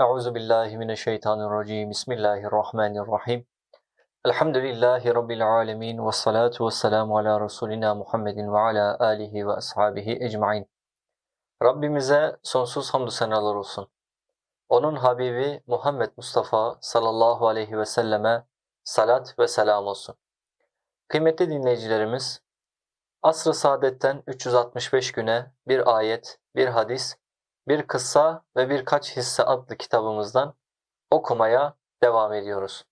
Euzu billahi mineşşeytanirracim. Bismillahirrahmanirrahim. Elhamdülillahi rabbil alamin ve salatu vesselamu ala resulina Muhammedin ve ala alihi ve ashabihi ecmaîn. Rabbimize sonsuz hamdü senalar olsun. Onun Habibi Muhammed Mustafa sallallahu aleyhi ve selleme salat ve selam olsun. Kıymetli dinleyicilerimiz, Asr-ı Saadet'ten 365 güne bir ayet, bir hadis, bir kıssa ve birkaç hisse adlı kitabımızdan okumaya devam ediyoruz.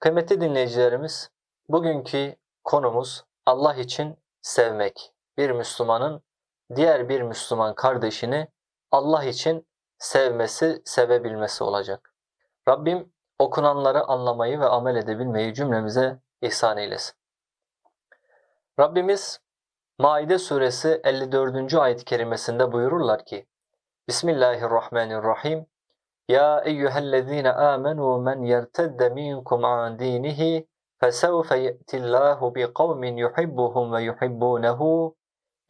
Kıymetli dinleyicilerimiz, bugünkü konumuz Allah için sevmek. Bir Müslümanın diğer bir Müslüman kardeşini Allah için sevmesi, sevebilmesi olacak. Rabbim okunanları anlamayı ve amel edebilmeyi cümlemize ihsan eylesin. Rabbimiz Maide suresi 54. ayet-i kerimesinde buyururlar ki Bismillahirrahmanirrahim. Ya eyyühellezine amenu men yertedde minkum an dinihi fesevfe ye'tillahu bi kavmin yuhibbuhum ve yuhibbunehu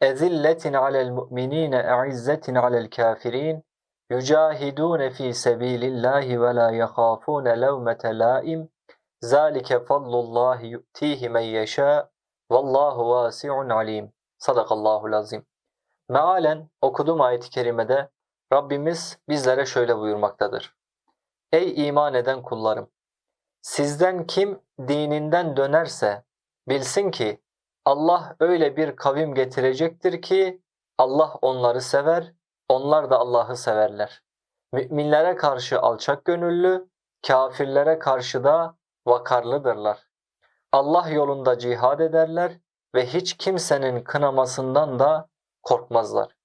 ezilletin alel mu'minine e'izzetin alel kafirin yücahidune fi sebilillahi ve la yahafune levmete laim zalike fadlullahi yu'tihi men yeşâ vallahu vasi'un alim sadakallahul azim Mealen okuduğum ayet-i kerimede Rabbimiz bizlere şöyle buyurmaktadır. Ey iman eden kullarım! Sizden kim dininden dönerse bilsin ki Allah öyle bir kavim getirecektir ki Allah onları sever, onlar da Allah'ı severler. Müminlere karşı alçak gönüllü, kafirlere karşı da vakarlıdırlar. Allah yolunda cihad ederler ve hiç kimsenin kınamasından da korkmazlar.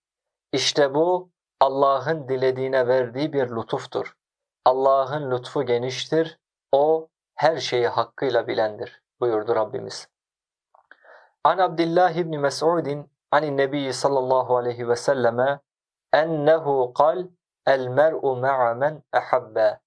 İşte bu Allah'ın dilediğine verdiği bir lütuftur. Allah'ın lütfu geniştir. O her şeyi hakkıyla bilendir buyurdu Rabbimiz. An Abdullah ibn Mes'udin anin Nebi sallallahu aleyhi ve selleme ennehu kal el mer'u ma'a men ehabbe.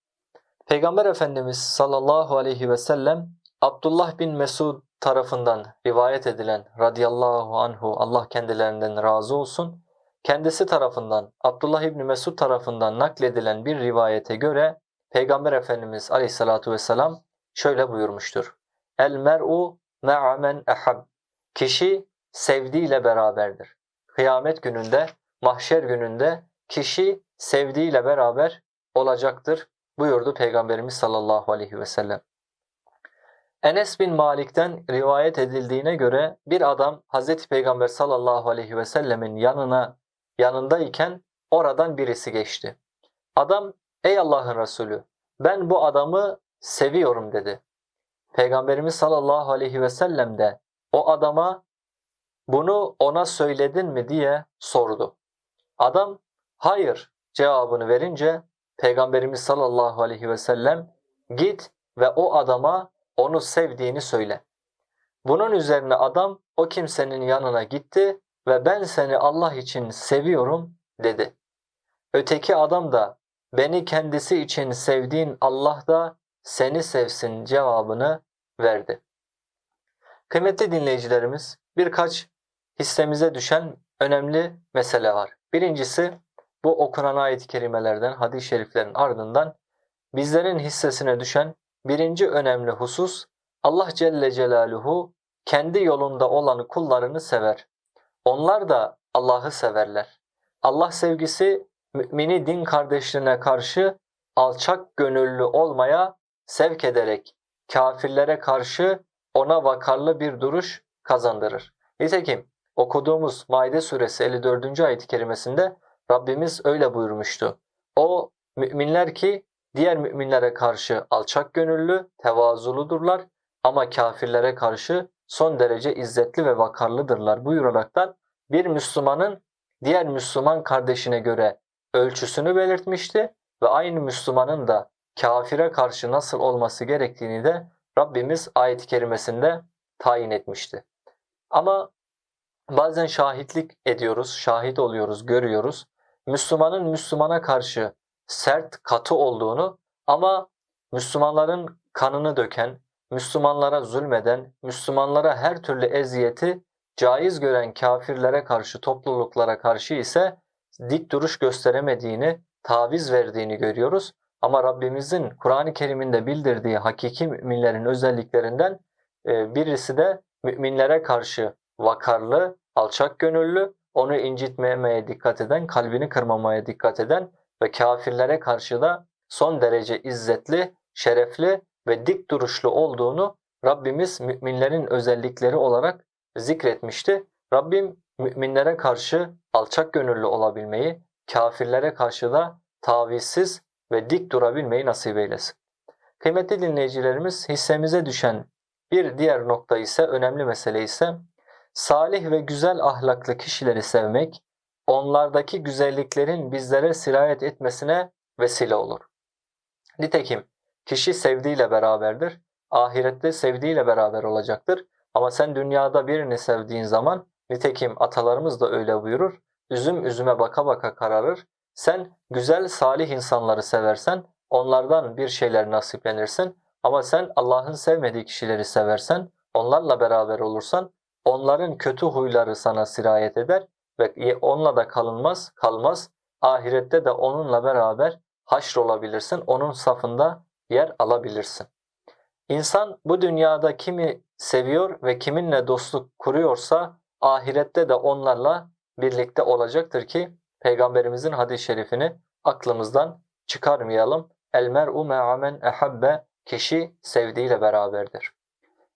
Peygamber Efendimiz sallallahu aleyhi ve sellem Abdullah bin Mesud tarafından rivayet edilen radıyallahu anhu Allah kendilerinden razı olsun kendisi tarafından Abdullah İbni Mesud tarafından nakledilen bir rivayete göre Peygamber Efendimiz Aleyhissalatu vesselam şöyle buyurmuştur. El mer'u me'a men ehab. Kişi sevdiğiyle beraberdir. Kıyamet gününde, mahşer gününde kişi sevdiğiyle beraber olacaktır buyurdu Peygamberimiz sallallahu aleyhi ve sellem. Enes bin Malik'ten rivayet edildiğine göre bir adam Hazreti Peygamber sallallahu aleyhi ve sellemin yanına yanındayken oradan birisi geçti. Adam ey Allah'ın Resulü ben bu adamı seviyorum dedi. Peygamberimiz sallallahu aleyhi ve sellem de o adama bunu ona söyledin mi diye sordu. Adam hayır cevabını verince Peygamberimiz sallallahu aleyhi ve sellem git ve o adama onu sevdiğini söyle. Bunun üzerine adam o kimsenin yanına gitti ve ben seni Allah için seviyorum dedi. Öteki adam da beni kendisi için sevdiğin Allah da seni sevsin cevabını verdi. Kıymetli dinleyicilerimiz birkaç hissemize düşen önemli mesele var. Birincisi bu okunan ayet-i kerimelerden, hadis-i şeriflerin ardından bizlerin hissesine düşen birinci önemli husus Allah Celle Celaluhu kendi yolunda olan kullarını sever. Onlar da Allah'ı severler. Allah sevgisi mümini din kardeşlerine karşı alçak gönüllü olmaya sevk ederek kafirlere karşı ona vakarlı bir duruş kazandırır. Nitekim okuduğumuz Maide suresi 54. ayet-i kerimesinde Rabbimiz öyle buyurmuştu. O müminler ki diğer müminlere karşı alçak gönüllü, tevazuludurlar ama kafirlere karşı son derece izzetli ve vakarlıdırlar buyuraraktan bir Müslümanın diğer Müslüman kardeşine göre ölçüsünü belirtmişti ve aynı Müslümanın da kafire karşı nasıl olması gerektiğini de Rabbimiz ayet-i kerimesinde tayin etmişti. Ama bazen şahitlik ediyoruz, şahit oluyoruz, görüyoruz. Müslümanın Müslümana karşı sert, katı olduğunu ama Müslümanların kanını döken, Müslümanlara zulmeden, Müslümanlara her türlü eziyeti caiz gören kafirlere karşı, topluluklara karşı ise dik duruş gösteremediğini taviz verdiğini görüyoruz. Ama Rabbimizin Kur'an-ı Kerim'inde bildirdiği hakiki müminlerin özelliklerinden e, birisi de müminlere karşı vakarlı, alçak gönüllü, onu incitmemeye dikkat eden, kalbini kırmamaya dikkat eden ve kafirlere karşı da son derece izzetli, şerefli ve dik duruşlu olduğunu Rabbimiz müminlerin özellikleri olarak zikretmişti. Rabbim müminlere karşı alçak gönüllü olabilmeyi, kafirlere karşı da tavizsiz ve dik durabilmeyi nasip eylesin. Kıymetli dinleyicilerimiz hissemize düşen bir diğer nokta ise önemli mesele ise salih ve güzel ahlaklı kişileri sevmek, onlardaki güzelliklerin bizlere sirayet etmesine vesile olur. Nitekim kişi sevdiğiyle beraberdir, ahirette sevdiğiyle beraber olacaktır. Ama sen dünyada birini sevdiğin zaman, nitekim atalarımız da öyle buyurur, üzüm üzüme baka baka kararır. Sen güzel salih insanları seversen, onlardan bir şeyler nasiplenirsin. Ama sen Allah'ın sevmediği kişileri seversen, onlarla beraber olursan, onların kötü huyları sana sirayet eder ve onunla da kalınmaz, kalmaz. Ahirette de onunla beraber haşr olabilirsin, onun safında yer alabilirsin. İnsan bu dünyada kimi seviyor ve kiminle dostluk kuruyorsa ahirette de onlarla birlikte olacaktır ki Peygamberimizin hadis-i şerifini aklımızdan çıkarmayalım. El mer'u me'amen ehabbe kişi sevdiğiyle beraberdir.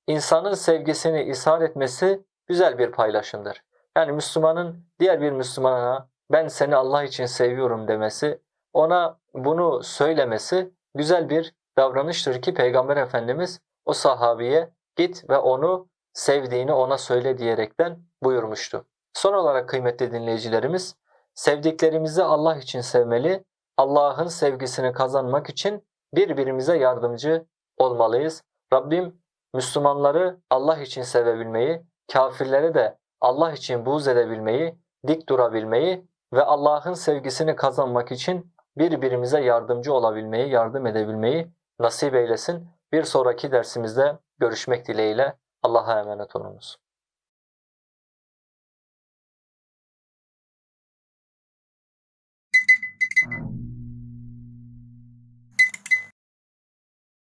İnsanın sevgisini ishar etmesi güzel bir paylaşımdır. Yani Müslümanın diğer bir Müslümana ben seni Allah için seviyorum demesi, ona bunu söylemesi güzel bir davranıştır ki Peygamber Efendimiz o sahabiye git ve onu sevdiğini ona söyle diyerekten buyurmuştu. Son olarak kıymetli dinleyicilerimiz, sevdiklerimizi Allah için sevmeli, Allah'ın sevgisini kazanmak için birbirimize yardımcı olmalıyız. Rabbim Müslümanları Allah için sevebilmeyi, kafirlere de Allah için buğz edebilmeyi, dik durabilmeyi ve Allah'ın sevgisini kazanmak için birbirimize yardımcı olabilmeyi, yardım edebilmeyi nasip eylesin. Bir sonraki dersimizde görüşmek dileğiyle Allah'a emanet olunuz.